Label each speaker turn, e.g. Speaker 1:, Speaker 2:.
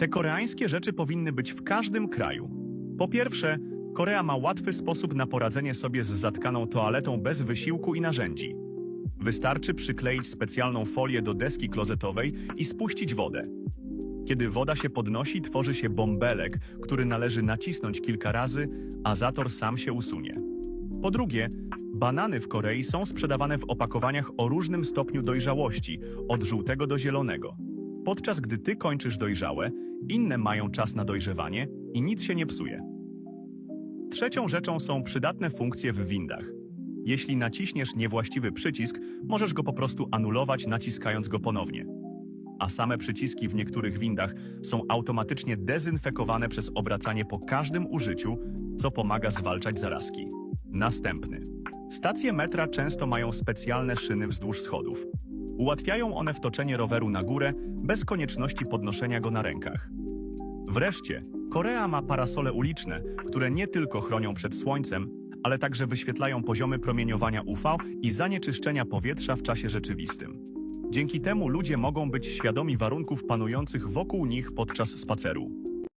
Speaker 1: Te koreańskie rzeczy powinny być w każdym kraju. Po pierwsze, Korea ma łatwy sposób na poradzenie sobie z zatkaną toaletą bez wysiłku i narzędzi. Wystarczy przykleić specjalną folię do deski klozetowej i spuścić wodę. Kiedy woda się podnosi, tworzy się bąbelek, który należy nacisnąć kilka razy, a zator sam się usunie. Po drugie, banany w Korei są sprzedawane w opakowaniach o różnym stopniu dojrzałości, od żółtego do zielonego. Podczas gdy ty kończysz dojrzałe, inne mają czas na dojrzewanie i nic się nie psuje. Trzecią rzeczą są przydatne funkcje w windach. Jeśli naciśniesz niewłaściwy przycisk, możesz go po prostu anulować naciskając go ponownie. A same przyciski w niektórych windach są automatycznie dezynfekowane przez obracanie po każdym użyciu, co pomaga zwalczać zarazki. Następny. Stacje metra często mają specjalne szyny wzdłuż schodów. Ułatwiają one wtoczenie roweru na górę bez konieczności podnoszenia go na rękach. Wreszcie, Korea ma parasole uliczne, które nie tylko chronią przed słońcem, ale także wyświetlają poziomy promieniowania UV i zanieczyszczenia powietrza w czasie rzeczywistym. Dzięki temu ludzie mogą być świadomi warunków panujących wokół nich podczas spaceru.